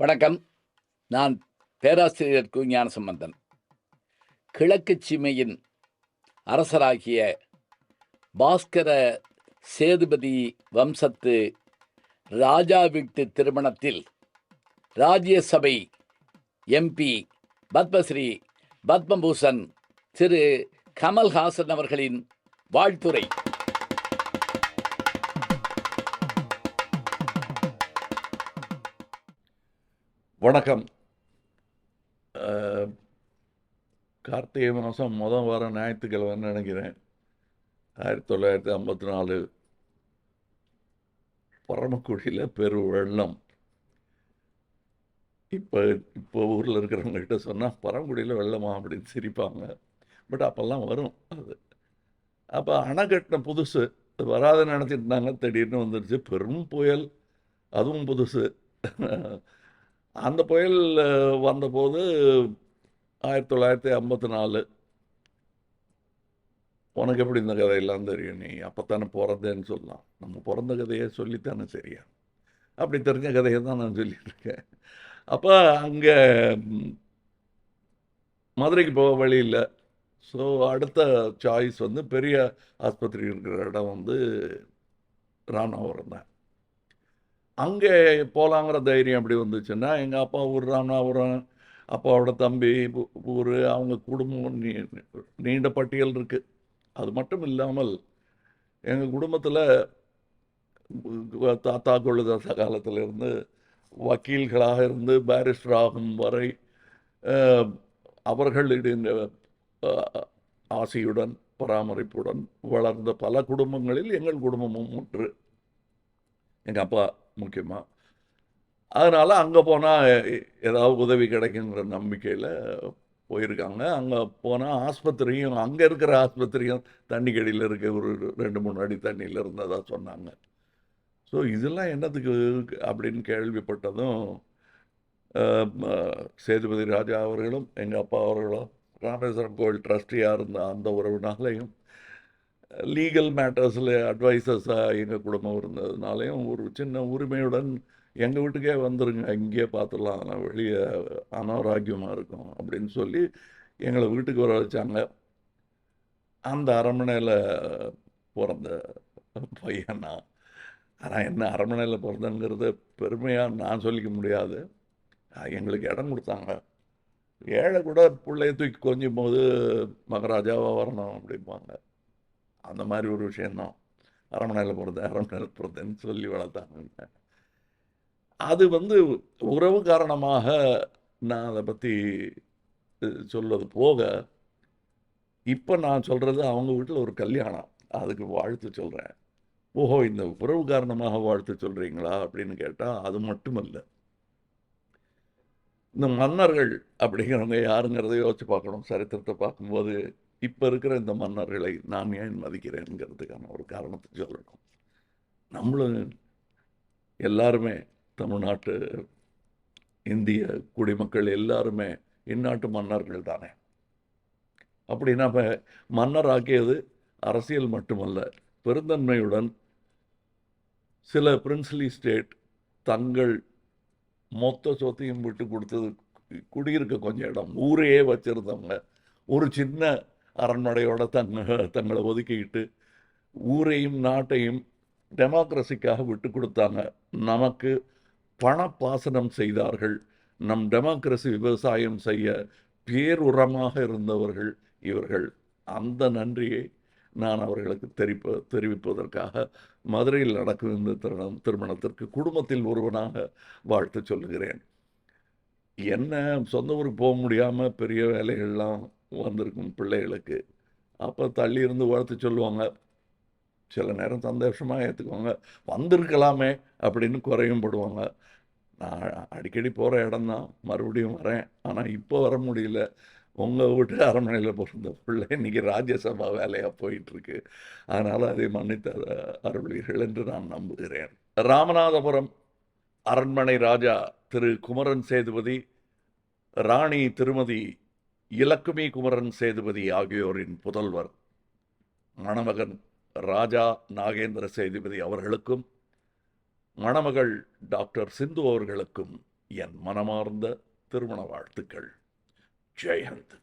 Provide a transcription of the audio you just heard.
வணக்கம். நான் பேராசிரியர் கு. ஞானசம்பந்தன். கிழக்கு சீமையின் அரசராகிய பாஸ்கர சேதுபதி வம்சத்து ராஜா வீட்டு திருமணத்தில் ராஜ்யசபை எம்பி பத்மஸ்ரீ பத்மபூஷன் திரு. கமல்ஹாசன் அவர்களின் வாழ்த்துரை. வணக்கம். அஹ், கார்த்திகை மாதம் முதல் வாரம் ஞாயிற்றுக்கிழமைன்னு நினைக்கிறேன். ஆயிரத்தி தொள்ளாயிரத்தி ஐம்பத்தி நாலு பரமக்குடியில் பெரு வெள்ளம். இப்போ இப்போ ஊரில் இருக்கிறவங்ககிட்ட சொன்னால் பரமக்குடியில் வெள்ளமா? அப்படின்னு சிரிப்பாங்க. பட் அப்போல்லாம் வரும் அது. அப்போ அணை கட்டின புதுசு அது வராதுன்னு நினச்சிட்டு இருந்தாங்க. திடீர்னு வந்துடுச்சு பெரும் புயல். அதுவும் புதுசு. அந்த புயல் வந்தபோது ஆயிரத்தி தொள்ளாயிரத்தி ஐம்பத்தி நாலு. உனக்கு எப்படி இந்த கதையெல்லாம் தெரியும்? நீ அப்போத்தானே பிறந்தேன்னு சொல்லலாம் நம்ம பிறந்த கதையை சொல்லித்தானே சரியா அப்படி தெரிஞ்ச கதையை தான் நான் சொல்லியிருக்கேன் அப்போ அங்கே மதுரைக்கு போக வழி இல்லை. ஸோ அடுத்த சாய்ஸ் வந்து பெரிய ஆஸ்பத்திரி இருக்கிற இடம் வந்து ராமநாதபுரம் தான். அங்கே போகலாங்கிற தைரியம் எப்படி வந்துச்சுன்னா எங்கள் அப்பா ஊர் ராமநாதபுரம் அப்பாவோட தம்பி ஊர் அவங்க குடும்பம் நீ நீண்ட பட்டியல் இருக்குது அது மட்டும் இல்லாமல் எங்கள் குடும்பத்தில் தாத்தா கொள்ளுதாசா காலத்திலிருந்து வக்கீல்களாக இருந்து பாரிஸ்டர் ஆகும் வரை அஹ், அவர்களின் ஆசையுடன் பராமரிப்புடன் வளர்ந்த பல குடும்பங்களில் எங்கள் குடும்பமும் ஒன்று. எங்கள் அப்பா முக்கியமாக அதனால் அங்கே போனால் ஏதாவது உதவி கிடைக்குங்கிற நம்பிக்கையில் போயிருக்காங்க. அங்கே போனால் ஆஸ்பத்திரியும் அங்கே இருக்கிற ஆஸ்பத்திரியும் தண்ணி கடியில் இருக்க ஒரு ரெண்டு மூணு அடி தண்ணியில் இருந்ததாக சொன்னாங்க. ஸோ இதெல்லாம் என்னத்துக்கு அப்படின்னு கேள்விப்பட்டதும் சேதுபதி ராஜா அவர்களும் எங்கள் அப்பா அவர்களும் ராமேஸ்வரம் கோவில் ட்ரஸ்டியாக இருந்த அந்த உறவினாலையும் லீகல் மேட்டர்ஸில் அட்வைசர்ஸாக எங்கள் குடும்பம் இருந்ததுனாலையும் ஒரு சின்ன உரிமையுடன் எங்கள் வீட்டுக்கே வந்துருங்க இங்கேயே பார்த்துடலாம் ஆனால் வெளியே அனாரோக்கியமாக இருக்கும் அப்படின்னு சொல்லி எங்களை வீட்டுக்கு வர வச்சாங்க. அந்த அரண்மனையில் பிறந்த பையன். நான் ஆனால் என்ன அரண்மனையில் பிறந்தங்கிறத பெருமையாக நான் சொல்லிக்க முடியாது. எங்களுக்கு இடம் கொடுத்தாங்க. ஏழை கூட பிள்ளைய தூக்கி கொஞ்சும் போது மகாராஜாவாக வரணும் அப்படிம்பாங்க. அந்த மாதிரி ஒரு விஷயந்தான் அரண்மனையில் பிறந்த அரண்மனையில் போகிறதுன்னு சொல்லி வளர்த்தாங்க. அது வந்து உறவு காரணமாக நான் அதை பற்றி சொல்வது போக இப்போ நான் சொல்கிறது அவங்க வீட்டில் ஒரு கல்யாணம். அதுக்கு வாழ்த்து சொல்கிறேன் ஓஹோ இந்த உறவு காரணமாக வாழ்த்து சொல்கிறீங்களா அப்படின்னு கேட்டால் அது மட்டுமல்ல. இந்த மன்னர்கள் அப்படிங்கிறவங்க யாருங்கிறத யோசிச்சு பார்க்கணும். சரித்திரத்தை பார்க்கும்போது இப்போ இருக்கிற இந்த மன்னர்களை நான் ஏன் மதிக்கிறேங்கிறதுக்கான ஒரு காரணத்தை சொல்லணும். நம்மளும் எல்லாருமே தமிழ்நாட்டு இந்திய குடிமக்கள் எல்லாருமே இந்நாட்டு மன்னர்கள் தானே. அப்படின்னா இப்போ மன்னர் ஆக்கியது அரசியல் மட்டுமல்ல பெருந்தன்மையுடன் சில பிரின்ஸ்லி ஸ்டேட் தங்கள் மொத்த சொத்தையும் விட்டு கொடுத்தது குடியிருக்க கொஞ்சம் இடம் ஊரையே வச்சுருந்தவங்க ஒரு சின்ன அரண்மனையோட தங்க தங்களை ஒதுக்கிக்கிட்டு ஊரையும் நாட்டையும் டெமோக்ரஸிக்காக விட்டு கொடுத்தாங்க. நமக்கு பணப்பாசனம் செய்தார்கள். நம் டெமோக்ரஸி விவசாயம் செய்ய பேருரமாக இருந்தவர்கள் இவர்கள். அந்த நன்றியை நான் அவர்களுக்கு தெரிப்ப தெரிவிப்பதற்காக மதுரையில் நடக்கும் இந்த திருமணம் திருமணத்திற்கு குடும்பத்தில் ஒருவனாக வாழ்த்து சொல்லுகிறேன். என்ன சொந்த ஊருக்கு போக முடியாமல் பெரிய வேலைகள்லாம் வந்திருக்கும் பிள்ளைகளுக்கு. அப்போ தள்ளி இருந்து வாழ்த்து சொல்லுவாங்க. சில நேரம் சந்தோஷமாக ஏற்றுக்குவாங்க வந்திருக்கலாமே அப்படின்னு குறையும் படுவாங்க. நான் அடிக்கடி போகிற இடம்தான். மறுபடியும் வரேன். ஆனால் இப்போ வர முடியல. உங்கள் வீட்டு அரண்மனையில் பிறந்த பிள்ளை இன்னைக்கு ராஜ்யசபா வேலையாக போயிட்டுருக்கு. அதனால் அதை மன்னித்த அருள்வீர்கள் என்று நான் நம்புகிறேன். ராமநாதபுரம் அரண்மனை ராஜா திரு குமரன் சேதுபதி ராணி திருமதி இலக்குமி குமரன் சேதுபதி ஆகியோரின் புதல்வர் மணமகன் ராஜா நாகேந்திர சேதுபதி அவர்களுக்கும் மணமகள் டாக்டர் சிந்து அவர்களுக்கும் என் மனமார்ந்த திருமண வாழ்த்துக்கள். ஜெயஹந்த்